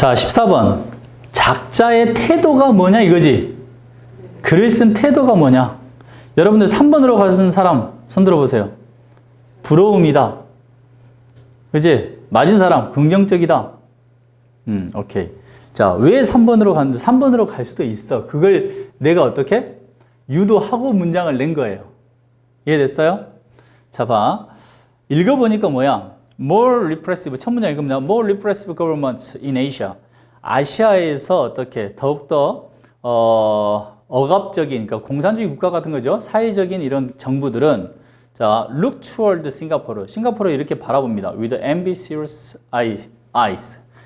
자, 14번. 작자의 태도가 뭐냐 이거지? 글을 쓴 태도가 뭐냐? 여러분들 3번으로 가는 사람 손 들어보세요. 부러움이다. 그지? 맞은 사람 긍정적이다. 음, 오케이. 자, 왜 3번으로 갔는데 3번으로 갈 수도 있어. 그걸 내가 어떻게 유도하고 문장을 낸 거예요. 이해됐어요? 자, 봐. 읽어보니까 뭐야? More repressive. 첫 문장 읽으면 More repressive governments in Asia. 아시아에서 어떻게 더욱더 어, 억압적인, 그러니까 공산주의 국가 같은 거죠. 사회적인 이런 정부들은 자, look toward Singapore. 싱가포르를 이렇게 바라봅니다. With ambitious eyes.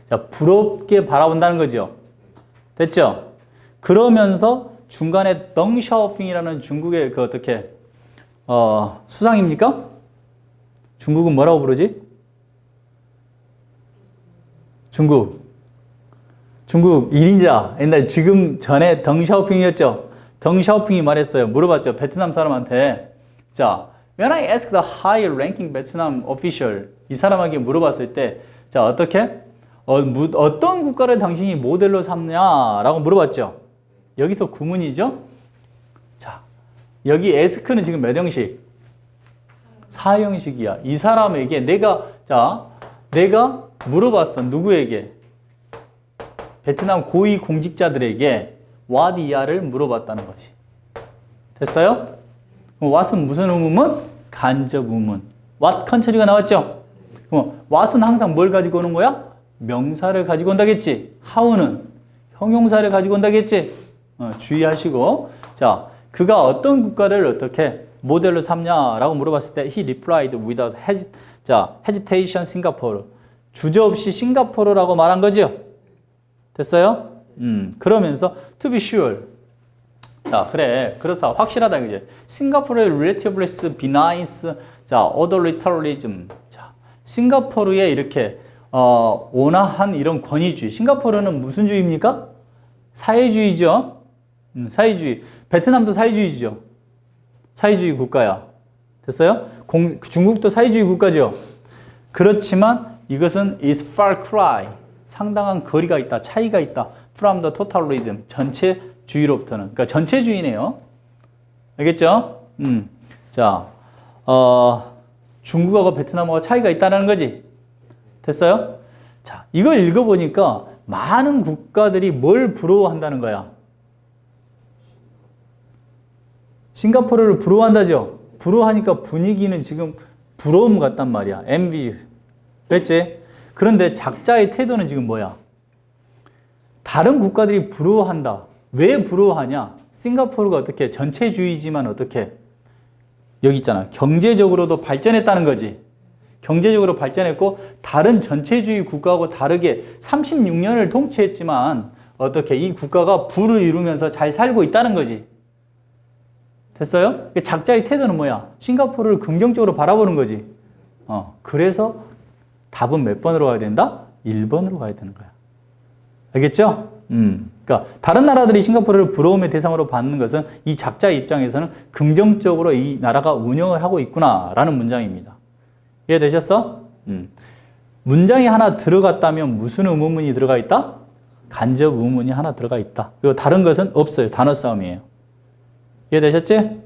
자, 부럽게 바라본다는 거죠. 됐죠? 그러면서 중간에 덩샤오핑이라는 중국의 그 어떻게 어, 수상입니까? 중국은 뭐라고 부르지? 중국. 중국 1인자. 옛날 지금 전에 덩샤오핑이었죠. 덩샤오핑이 말했어요. 물어봤죠. 베트남 사람한테. 자, when I asked the high ranking Vietnam official 이 사람에게 물어봤을 때, 자, 어떻게? 어, 무, 어떤 국가를 당신이 모델로 삼냐라고 물어봤죠. 여기서 구문이죠. 자, 여기 에스크는 지금 몇 형식? 4형식이야. 이 사람에게 내가 자, 내가 물어봤어. 누구에게? 베트남 고위 공직자들에게 이하를 물어봤다는 거지. 됐어요? what은 무슨 의문문? 간접 의문. what 컨처리가 나왔죠? 그럼 what은 항상 뭘 가지고 오는 거야? 명사를 가지고 온다겠지. how는 형용사를 가지고 온다겠지. 어, 주의하시고. 자, 그가 어떤 국가를 어떻게 모델로 삼냐라고 물어봤을 때 he replied without hesi, 자, hesitation Singapore. 주저없이 싱가포르라고 말한 거죠. 됐어요? 음, 그러면서 to be sure. 자, 그래. 그래서 확실하다 이제. 싱가포르의 relatively benign 자, authoritarianism. 자, 싱가포르의 이렇게 어, 온화한 이런 권위주의. 싱가포르는 무슨 주의입니까? 사회주의죠. 음, 사회주의. 베트남도 사회주의죠. 사회주의 국가야. 됐어요? 공, 중국도 사회주의 국가죠. 그렇지만 이것은 is far cry. 상당한 거리가 있다. 차이가 있다. from the totalism. 전체주의로부터는. 그러니까 전체주의네요. 알겠죠? 음. 자, 어, 중국하고 베트남하고 차이가 있다는 거지. 됐어요? 자, 이걸 읽어보니까 많은 국가들이 뭘 부러워한다는 거야? 싱가포르를 부러워한다죠? 부러워하니까 분위기는 지금 부러움 같단 말이야. envy. 그랬지? 그런데 작자의 태도는 지금 뭐야? 다른 국가들이 부러워한다. 왜 부러워하냐? 싱가포르가 어떻게 전체주의지만 어떻게 여기 있잖아. 경제적으로도 발전했다는 거지. 경제적으로 발전했고 다른 전체주의 국가하고 다르게 36년을 통치했지만 어떻게 이 국가가 부를 이루면서 잘 살고 있다는 거지. 됐어요? 작자의 태도는 뭐야? 싱가포르를 긍정적으로 바라보는 거지. 어, 그래서 답은 몇 번으로 가야 된다? 1번으로 가야 되는 거야. 알겠죠? 음. 그러니까 다른 나라들이 싱가포르를 부러움의 대상으로 받는 것은 이 작자의 입장에서는 긍정적으로 이 나라가 운영을 하고 있구나라는 문장입니다. 이해되셨어? 음. 문장이 하나 들어갔다면 무슨 의문문이 들어가 있다? 간접 의문이 하나 들어가 있다. 그리고 다른 것은 없어요. 단어 싸움이에요. 이해되셨지?